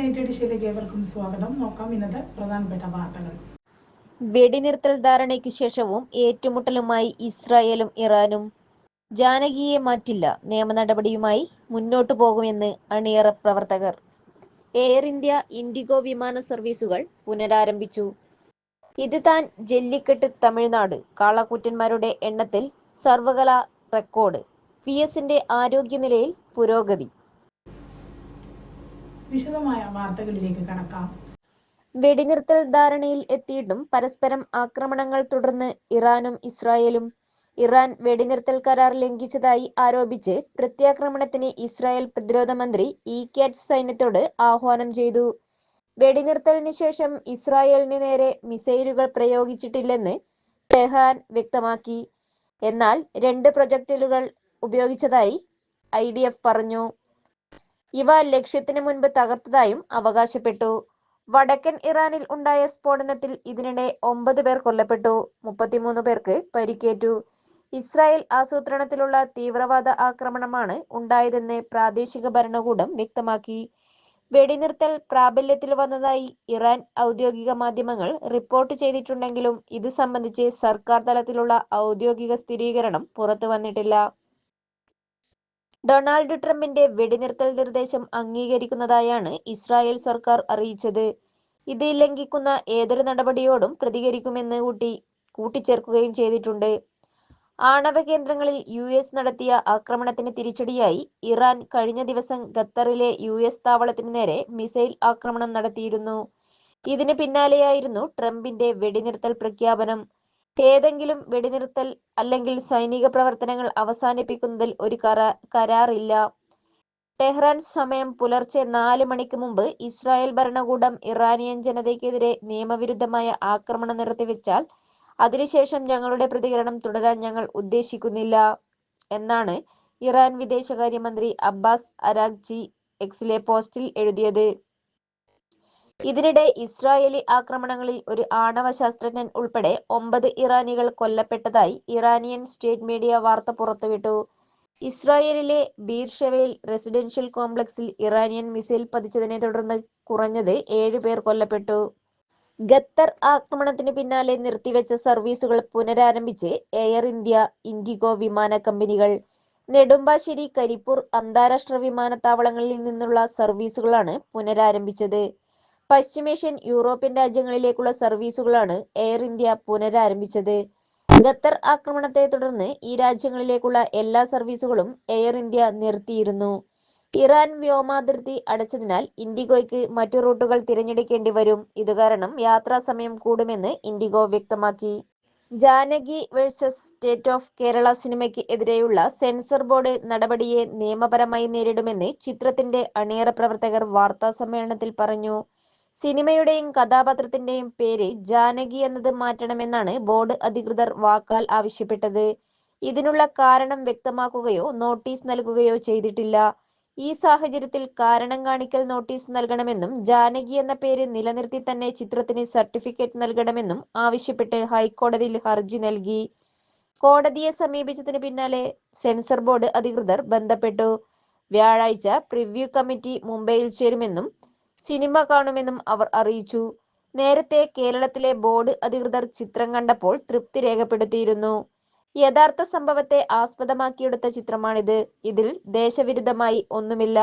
ഏവർക്കും സ്വാഗതം. നോക്കാം ഇന്നത്തെ പ്രധാനപ്പെട്ട വാർത്തകൾ. വെടിനിർത്തൽ ധാരണയ്ക്ക് ശേഷവും ഏറ്റുമുട്ടലുമായി ഇസ്രായേലും ഇറാനും ജാനകിയെ മാറ്റില്ല. നിയമ നടപടിയുമായി മുന്നോട്ടു പോകുമെന്ന് അണിയറ പ്രവർത്തകർ. എയർ ഇന്ത്യ ഇൻഡിഗോ വിമാന സർവീസുകൾ പുനരാരംഭിച്ചു. ഇത് താൻ ജല്ലിക്കെട്ട് തമിഴ്നാട്. കാളക്കൂറ്റന്മാരുടെ എണ്ണത്തിൽ സർവകലാ റെക്കോർഡ്. പി എസിന്റെ ആരോഗ്യനിലയിൽ പുരോഗതി. വിശദമായ വാർത്തകളിലേക്ക് കടക്കാം. വെടിനിർത്തൽ ധാരണയിൽ എത്തിയിട്ടും പരസ്പരം ആക്രമണങ്ങൾ തുടർന്ന് ഇറാനും ഇസ്രായേലും ഇറാൻ വെടിനിർത്തൽ കരാർ ലംഘിച്ചതായി ആരോപിച്ച് പ്രത്യാക്രമണത്തിന് ഇസ്രായേൽ പ്രതിരോധ മന്ത്രി ഇ കാറ്റ് സൈന്യത്തോട് ആഹ്വാനം ചെയ്തു. വെടിനിർത്തലിന് ശേഷം ഇസ്രായേലിന് നേരെ മിസൈലുകൾ പ്രയോഗിച്ചിട്ടില്ലെന്ന് ടെഹാൻ വ്യക്തമാക്കി. എന്നാൽ രണ്ട് പ്രൊജക്ടിലുകൾ ഉപയോഗിച്ചതായി ഐ പറഞ്ഞു. ഇവ ലക്ഷ്യത്തിന് മുൻപ് തകർത്തതായും അവകാശപ്പെട്ടു. വടക്കൻ ഇറാനിൽ ഉണ്ടായ സ്ഫോടനത്തിൽ ഇതിനിടെ ഒമ്പത് പേർ കൊല്ലപ്പെട്ടു മുപ്പത്തിമൂന്ന് പേർക്ക് പരിക്കേറ്റു. ഇസ്രായേൽ ആസൂത്രണത്തിലുള്ള തീവ്രവാദ ആക്രമണമാണ് ഉണ്ടായതെന്ന് പ്രാദേശിക ഭരണകൂടം വ്യക്തമാക്കി. വെടിനിർത്തൽ പ്രാബല്യത്തിൽ വന്നതായി ഇറാൻ ഔദ്യോഗിക മാധ്യമങ്ങൾ റിപ്പോർട്ട് ചെയ്തിട്ടുണ്ടെങ്കിലും ഇത് സംബന്ധിച്ച് സർക്കാർ തലത്തിലുള്ള ഔദ്യോഗിക സ്ഥിരീകരണം പുറത്തു വന്നിട്ടില്ല. ഡൊണാൾഡ് ട്രംപിന്റെ വെടിനിർത്തൽ നിർദ്ദേശം അംഗീകരിക്കുന്നതായാണ് ഇസ്രായേൽ സർക്കാർ അറിയിച്ചത്. ഇത് ലംഘിക്കുന്ന ഏതൊരു നടപടിയോടും പ്രതികരിക്കുമെന്ന് കൂട്ടി കൂട്ടിച്ചേർക്കുകയും ചെയ്തിട്ടുണ്ട്. ആണവ കേന്ദ്രങ്ങളിൽ യു എസ് നടത്തിയ ആക്രമണത്തിന് തിരിച്ചടിയായി ഇറാൻ കഴിഞ്ഞ ദിവസം ഖത്തറിലെ യു എസ് താവളത്തിന് നേരെ മിസൈൽ ആക്രമണം നടത്തിയിരുന്നു. ഇതിന് പിന്നാലെയായിരുന്നു ട്രംപിന്റെ വെടിനിർത്തൽ പ്രഖ്യാപനം. ഏതെങ്കിലും വെടിനിർത്തൽ അല്ലെങ്കിൽ സൈനിക പ്രവർത്തനങ്ങൾ അവസാനിപ്പിക്കുന്നതിൽ ഒരു കരാ കരാറില്ല. ടെഹ്റാൻ സമയം പുലർച്ചെ നാല് മണിക്ക് മുമ്പ് ഇസ്രായേൽ ഭരണകൂടം ഇറാനിയൻ ജനതയ്ക്കെതിരെ നിയമവിരുദ്ധമായ ആക്രമണം നിർത്തിവെച്ചാൽ അതിനുശേഷം ഞങ്ങളുടെ പ്രതികരണം തുടരാൻ ഞങ്ങൾ ഉദ്ദേശിക്കുന്നില്ല എന്നാണ് ഇറാൻ വിദേശകാര്യമന്ത്രി അബ്ബാസ് അരാഗ്ജി എക്സിലെ പോസ്റ്റിൽ എഴുതിയത്. ഇതിനിടെ ഇസ്രായേലി ആക്രമണങ്ങളിൽ ഒരു ആണവ ശാസ്ത്രജ്ഞൻ ഉൾപ്പെടെ ഒമ്പത് ഇറാനികൾ കൊല്ലപ്പെട്ടതായി ഇറാനിയൻ സ്റ്റേറ്റ് മീഡിയ വാർത്ത പുറത്തുവിട്ടു. ഇസ്രായേലിലെ ബീർഷവയിൽ റെസിഡൻഷ്യൽ കോംപ്ലക്സിൽ ഇറാനിയൻ മിസൈൽ പതിച്ചതിനെ തുടർന്ന് കുറഞ്ഞത് ഏഴുപേർ കൊല്ലപ്പെട്ടു. ഖത്തർ ആക്രമണത്തിന് പിന്നാലെ നിർത്തിവെച്ച സർവീസുകൾ പുനരാരംഭിച്ച് എയർ ഇന്ത്യ ഇൻഡിഗോ വിമാന കമ്പനികൾ നെടുമ്പാശ്ശേരി കരിപ്പൂർ അന്താരാഷ്ട്ര വിമാനത്താവളങ്ങളിൽ നിന്നുള്ള സർവീസുകളാണ് പുനരാരംഭിച്ചത്. പശ്ചിമേഷ്യൻ യൂറോപ്യൻ രാജ്യങ്ങളിലേക്കുള്ള സർവീസുകളാണ് എയർ ഇന്ത്യ പുനരാരംഭിച്ചത്. ഖത്തർ ആക്രമണത്തെ തുടർന്ന് ഈ രാജ്യങ്ങളിലേക്കുള്ള എല്ലാ സർവീസുകളും എയർ ഇന്ത്യ നിർത്തിയിരുന്നു. ഇറാൻ വ്യോമാതിർത്തി അടച്ചതിനാൽ ഇൻഡിഗോയ്ക്ക് മറ്റു റൂട്ടുകൾ തിരഞ്ഞെടുക്കേണ്ടി വരും. ഇത് കാരണം യാത്രാ സമയം കൂടുമെന്ന് ഇൻഡിഗോ വ്യക്തമാക്കി. Janaki versus state of Kerala സിനിമയ്ക്ക് എതിരെയുള്ള സെൻസർ ബോർഡ് നടപടിയെ നിയമപരമായി നേരിടുമെന്ന് ചിത്രത്തിന്റെ അണിയറ പ്രവർത്തകർ വാർത്താ സമ്മേളനത്തിൽ പറഞ്ഞു. സിനിമയുടെയും കഥാപാത്രത്തിന്റെയും പേര് ജാനകി എന്നത് മാറ്റണമെന്നാണ് ബോർഡ് അധികൃതർ വാക്കാൽ ആവശ്യപ്പെട്ടത്. ഇതിനുള്ള കാരണം വ്യക്തമാക്കുകയോ നോട്ടീസ് നൽകുകയോ ചെയ്തിട്ടില്ല. ഈ സാഹചര്യത്തിൽ കാരണം കാണിക്കൽ നോട്ടീസ് നൽകണമെന്നും ജാനകി എന്ന പേര് നിലനിർത്തി തന്നെ ചിത്രത്തിന് സർട്ടിഫിക്കറ്റ് നൽകണമെന്നും ആവശ്യപ്പെട്ട് ഹൈക്കോടതിയിൽ ഹർജി നൽകി. കോടതിയെ സമീപിച്ചതിന് പിന്നാലെ സെൻസർ ബോർഡ് അധികൃതർ ബന്ധപ്പെട്ടു. വ്യാഴാഴ്ച പ്രിവ്യൂ കമ്മിറ്റി മുംബൈയിൽ ചേരുമെന്നും സിനിമ കാണുമെന്നും അവർ അറിയിച്ചു. നേരത്തെ കേരളത്തിലെ ബോർഡ് അധികൃതർ ചിത്രം കണ്ടപ്പോൾ തൃപ്തി രേഖപ്പെടുത്തിയിരുന്നു. യഥാർത്ഥ സംഭവത്തെ ആസ്പദമാക്കിയെടുത്ത ചിത്രമാണിത്. ഇതിൽ ദേശവിരുദ്ധമായി ഒന്നുമില്ല.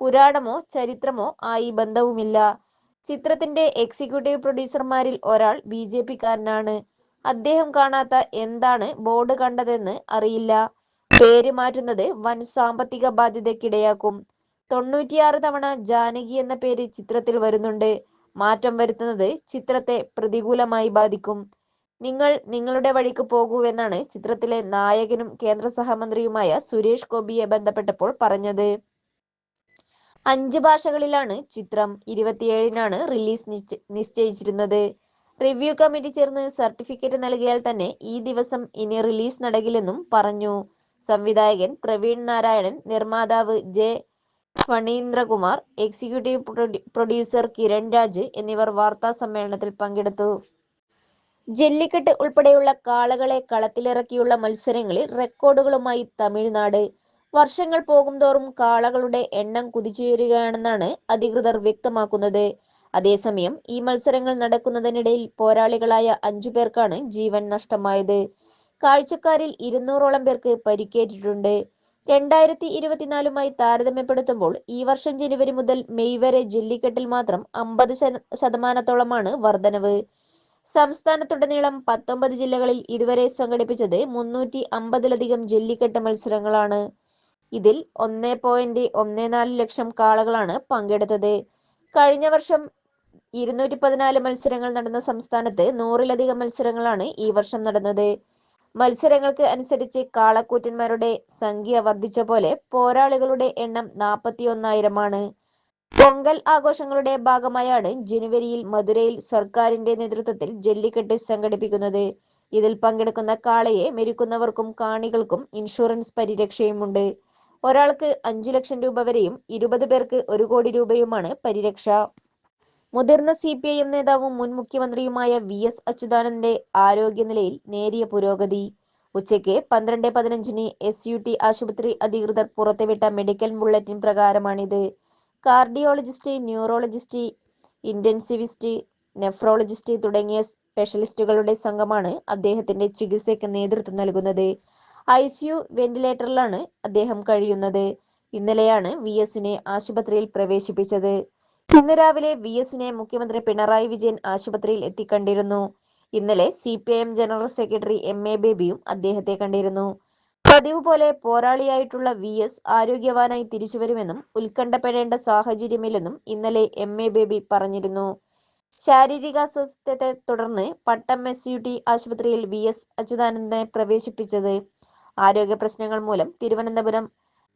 പുരാണമോ ചരിത്രമോ ആയി ബന്ധവുമില്ല. ചിത്രത്തിന്റെ എക്സിക്യൂട്ടീവ് പ്രൊഡ്യൂസർമാരിൽ ഒരാൾ ബി ജെ പിക്കാരനാണ്. അദ്ദേഹം കാണാത്ത എന്താണ് ബോർഡ് കണ്ടതെന്ന് അറിയില്ല. പേര് മാറ്റുന്നത് വൻ സാമ്പത്തിക ബാധ്യതയ്ക്കിടയാക്കും. തൊണ്ണൂറ്റിയാറ് തവണ ജാനകി എന്ന പേര് ചിത്രത്തിൽ വരുന്നുണ്ട്. മാറ്റം വരുത്തുന്നത് ചിത്രത്തെ പ്രതികൂലമായി ബാധിക്കും. നിങ്ങൾ നിങ്ങളുടെ വഴിക്ക് പോകൂവെന്നാണ് ചിത്രത്തിലെ നായകനും കേന്ദ്ര സഹമന്ത്രിയുമായ സുരേഷ് ഗോപിയെ ബന്ധപ്പെട്ടപ്പോൾ പറഞ്ഞത്. അഞ്ച് ഭാഷകളിലാണ് ചിത്രം ഇരുപത്തിയേഴിനാണ് റിലീസ് നിശ്ചയിച്ചിരുന്നത്. റിവ്യൂ കമ്മിറ്റി ചേർന്ന് സർട്ടിഫിക്കറ്റ് നൽകിയാൽ തന്നെ ഈ ദിവസം ഇനി റിലീസ് നടക്കില്ലെന്നും പറഞ്ഞു. സംവിധായകൻ പ്രവീൺ നാരായണൻ നിർമ്മാതാവ് ജെ ഫണീന്ദ്രകുമാർ എക്സിക്യൂട്ടീവ് പ്രൊഡ്യൂ- പ്രൊഡ്യൂസർ കിരൺ രാജ് എന്നിവർ വാർത്താ സമ്മേളനത്തിൽ പങ്കെടുത്തു. ജല്ലിക്കെട്ട് ഉൾപ്പെടെയുള്ള കാളകളെ കളത്തിലിറക്കിയുള്ള മത്സരങ്ങളിൽ റെക്കോർഡുകളുമായി തമിഴ്നാട്. വർഷങ്ങൾ പോകുംതോറും കാളകളുടെ എണ്ണം കുതിച്ചുയരുകയാണെന്നാണ് അധികൃതർ വ്യക്തമാക്കുന്നത്. അതേസമയം ഈ മത്സരങ്ങൾ നടക്കുന്നതിനിടയിൽ പോരാളികളായ അഞ്ചു പേർക്കാണ് ജീവൻ നഷ്ടമായത്. കാഴ്ചക്കാരിൽ ഇരുന്നൂറോളം പേർക്ക് പരിക്കേറ്റിട്ടുണ്ട്. രണ്ടായിരത്തി ഇരുപത്തിനാലുമായി താരതമ്യപ്പെടുത്തുമ്പോൾ ഈ വർഷം ജനുവരി മുതൽ മെയ് വരെ ജെല്ലിക്കെട്ടിൽ മാത്രം അമ്പത് ശതമാനത്തോളമാണ് വർധനവ്. സംസ്ഥാനത്തുടനീളം പത്തൊമ്പത് ജില്ലകളിൽ ഇതുവരെ സംഘടിപ്പിച്ചത് മുന്നൂറ്റി അമ്പതിലധികം ജെല്ലിക്കെട്ട് മത്സരങ്ങളാണ്. ഇതിൽ ഒന്ന് പോയിന്റ് ഒന്ന് നാല് ലക്ഷം കാളകളാണ് പങ്കെടുത്തത്. കഴിഞ്ഞ വർഷം ഇരുന്നൂറ്റി പതിനാല് മത്സരങ്ങൾ നടന്ന സംസ്ഥാനത്ത് നൂറിലധികം മത്സരങ്ങളാണ് ഈ വർഷം നടന്നത്. മത്സരങ്ങൾക്ക് അനുസരിച്ച് കാളക്കൂറ്റന്മാരുടെ സംഖ്യ വർദ്ധിച്ച പോലെ പോരാളികളുടെ എണ്ണം നാൽപ്പത്തി ഒന്നായിരമാണ് പൊങ്കൽ ആഘോഷങ്ങളുടെ ഭാഗമായാണ് ജനുവരിയിൽ മധുരയിൽ സർക്കാരിന്റെ നേതൃത്വത്തിൽ ജല്ലിക്കെട്ട് സംഘടിപ്പിക്കുന്നത്. ഇതിൽ പങ്കെടുക്കുന്ന കാളയെ മെരുക്കുന്നവർക്കും കാണികൾക്കും ഇൻഷുറൻസ് പരിരക്ഷയുമുണ്ട്. ഒരാൾക്ക് അഞ്ചു ലക്ഷം രൂപ വരെയും ഇരുപത് പേർക്ക് ഒരു കോടി രൂപയുമാണ് പരിരക്ഷ. മുതിർന്ന സി പി ഐ എം നേതാവും മുൻ മുഖ്യമന്ത്രിയുമായ വി എസ് അച്യുതാനന്ദന്റെ ആരോഗ്യനിലയിൽ നേരിയ പുരോഗതി. ഉച്ചയ്ക്ക് പന്ത്രണ്ട് പതിനഞ്ചിന് എസ് യു ടി ആശുപത്രി അധികൃതർ പുറത്തുവിട്ട മെഡിക്കൽ ബുള്ളറ്റിൻ പ്രകാരമാണിത്. കാർഡിയോളജിസ്റ്റ് ന്യൂറോളജിസ്റ്റ് ഇന്റൻസിവിസ്റ്റ് നെഫ്രോളജിസ്റ്റ് തുടങ്ങിയ സ്പെഷ്യലിസ്റ്റുകളുടെ സംഘമാണ് അദ്ദേഹത്തിന്റെ ചികിത്സയ്ക്ക് നേതൃത്വം നൽകുന്നത്. ഐ സിയു വെന്റിലേറ്ററിലാണ് അദ്ദേഹം കഴിയുന്നത്. ഇന്നലെയാണ് വി എസിനെ ആശുപത്രിയിൽ പ്രവേശിപ്പിച്ചത്. ഇന്ന് രാവിലെ വി എസിനെ മുഖ്യമന്ത്രി പിണറായി വിജയൻ ആശുപത്രിയിൽ എത്തിക്കണ്ടിരുന്നു. ഇന്നലെ C P I M general secretary M A ബേബിയും അദ്ദേഹത്തെ കണ്ടിരുന്നു. പതിവ് പോലെ പോരാളിയായിട്ടുള്ള വി എസ് ആരോഗ്യവാനായി തിരിച്ചുവരുമെന്നും ഉത്കണ്ഠപ്പെടേണ്ട സാഹചര്യമില്ലെന്നും ഇന്നലെ എം എ ബേബി പറഞ്ഞിരുന്നു. ശാരീരിക അസ്വസ്ഥത്തെ തുടർന്ന് പട്ടം എസ് യു ടി ആശുപത്രിയിൽ വി എസ് അച്യുതാനന്ദനെ പ്രവേശിപ്പിച്ചത്. ആരോഗ്യ പ്രശ്നങ്ങൾ മൂലം തിരുവനന്തപുരം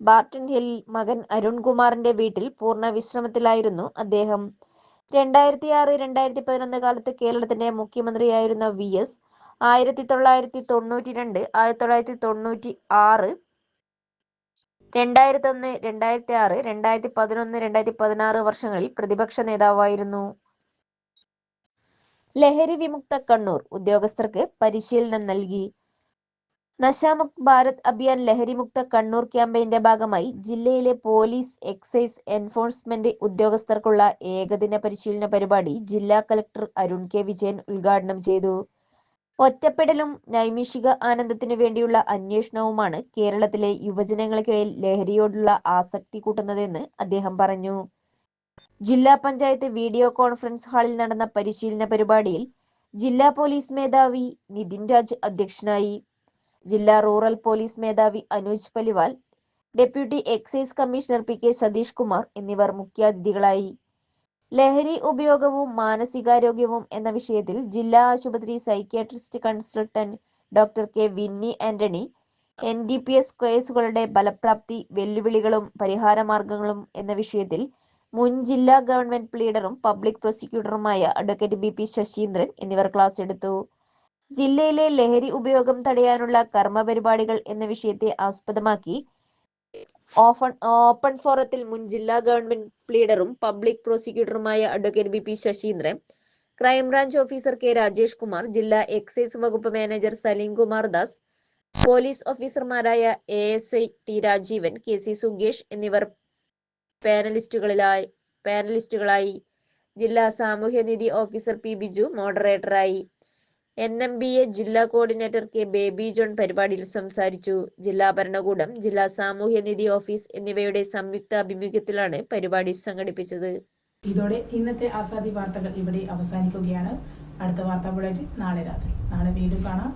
ബാർട്ടൺ ഹില്ലിൽ മകൻ അരുൺകുമാറിന്റെ വീട്ടിൽ പൂർണ വിശ്രമത്തിലായിരുന്നു അദ്ദേഹം. രണ്ടായിരത്തി ആറ് രണ്ടായിരത്തി പതിനൊന്ന് കാലത്ത് കേരളത്തിന്റെ മുഖ്യമന്ത്രിയായിരുന്ന വി. എസ്. ആയിരത്തി തൊള്ളായിരത്തി തൊണ്ണൂറ്റി രണ്ട് ആയിരത്തി തൊള്ളായിരത്തി തൊണ്ണൂറ്റി ആറ് രണ്ടായിരത്തി ഒന്ന് രണ്ടായിരത്തി ആറ് രണ്ടായിരത്തി പതിനൊന്ന് രണ്ടായിരത്തി പതിനാറ് വർഷങ്ങളിൽ പ്രതിപക്ഷ നേതാവായിരുന്നു. ലഹരി വിമുക്ത കണ്ണൂർ ഉദ്യോഗസ്ഥർക്ക് പരിശീലനം നൽകി. നശാമുക്ത് ഭാരത് അഭിയാൻ ലഹരിമുക്ത കണ്ണൂർ ക്യാമ്പയിന്റെ ഭാഗമായി ജില്ലയിലെ പോലീസ് എക്സൈസ് എൻഫോഴ്സ്മെന്റ് ഉദ്യോഗസ്ഥർക്കുള്ള ഏകദിന പരിശീലന പരിപാടി ജില്ലാ കലക്ടർ അരുൺ കെ വിജയൻ ഉദ്ഘാടനം ചെയ്തു. ഒറ്റപ്പെടലും നൈമിഷിക ആനന്ദത്തിനു വേണ്ടിയുള്ള അന്വേഷണവുമാണ് കേരളത്തിലെ യുവജനങ്ങൾക്കിടയിൽ ലഹരിയോടുള്ള ആസക്തി കൂട്ടുന്നതെന്ന് അദ്ദേഹം പറഞ്ഞു. ജില്ലാ പഞ്ചായത്ത് വീഡിയോ കോൺഫറൻസ് ഹാളിൽ നടന്ന പരിശീലന പരിപാടിയിൽ ജില്ലാ പോലീസ് മേധാവി നിതിൻ രാജ് അധ്യക്ഷനായി. ജില്ലാ റൂറൽ പോലീസ് മേധാവി Anuj Paliwal deputy excise commissioner P K Satheesh Kumar എന്നിവർ മുഖ്യാതിഥികളായി. ലഹരി ഉപയോഗവും മാനസികാരോഗ്യവും എന്ന വിഷയത്തിൽ ജില്ലാ ആശുപത്രി psychiatrist consultant doctor K Vinny Antony N D P S കേസുകളുടെ ഫലപ്രാപ്തി വെല്ലുവിളികളും പരിഹാരമാർഗങ്ങളും എന്ന വിഷയത്തിൽ മുൻ ജില്ലാ ഗവൺമെന്റ് പ്ലീഡറും പബ്ലിക് പ്രോസിക്യൂട്ടറുമായ അഡ്വക്കേറ്റ് ബി പി ശശീന്ദ്രൻ എന്നിവർ ക്ലാസ് എടുത്തു. ജില്ലയിലെ ലഹരി ഉപയോഗം തടയാനുള്ള കർമ്മ പരിപാടികൾ എന്ന വിഷയത്തെ ആസ്പദമാക്കി. ഓപ്പൺ ഓപ്പൺ ഫോറത്തിൽ മുൻ ജില്ലാ ഗവൺമെന്റ് പ്ലീഡറും public പ്രോസിക്യൂട്ടറുമായ advocate B P Sasheendran crime branch officer K Rajesh Kumar ജില്ലാ എക്സൈസ് വകുപ്പ് മാനേജർ സലീം കുമാർ ദാസ് പോലീസ് ഓഫീസർമാരായ A S I T Rajeevan K C സുഗേഷ് എന്നിവർ പാനലിസ്റ്റുകളിലായി പാനലിസ്റ്റുകളായി ജില്ലാ സാമൂഹ്യനീതി ഓഫീസർ പി ബിജു മോഡറേറ്ററായി എൻ എം ബി എ ജില്ലാ കോർഡിനേറ്റർ കെ ബേബി ജോൺ പരിപാടിയിൽ സംസാരിച്ചു. ജില്ലാ ഭരണകൂടം ജില്ലാ സാമൂഹ്യനീതി ഓഫീസ് എന്നിവയുടെ സംയുക്ത ആഭിമുഖ്യത്തിലാണ് പരിപാടി സംഘടിപ്പിച്ചത്. ഇതോടെ ഇന്നത്തെ ആസാദി വാർത്തകൾ ഇവിടെ അവസാനിക്കുകയാണ്. അടുത്ത വാർത്താ ബുള്ളറ്റിൻ നാളെ രാത്രി. നാളെ വീണ്ടും കാണാം.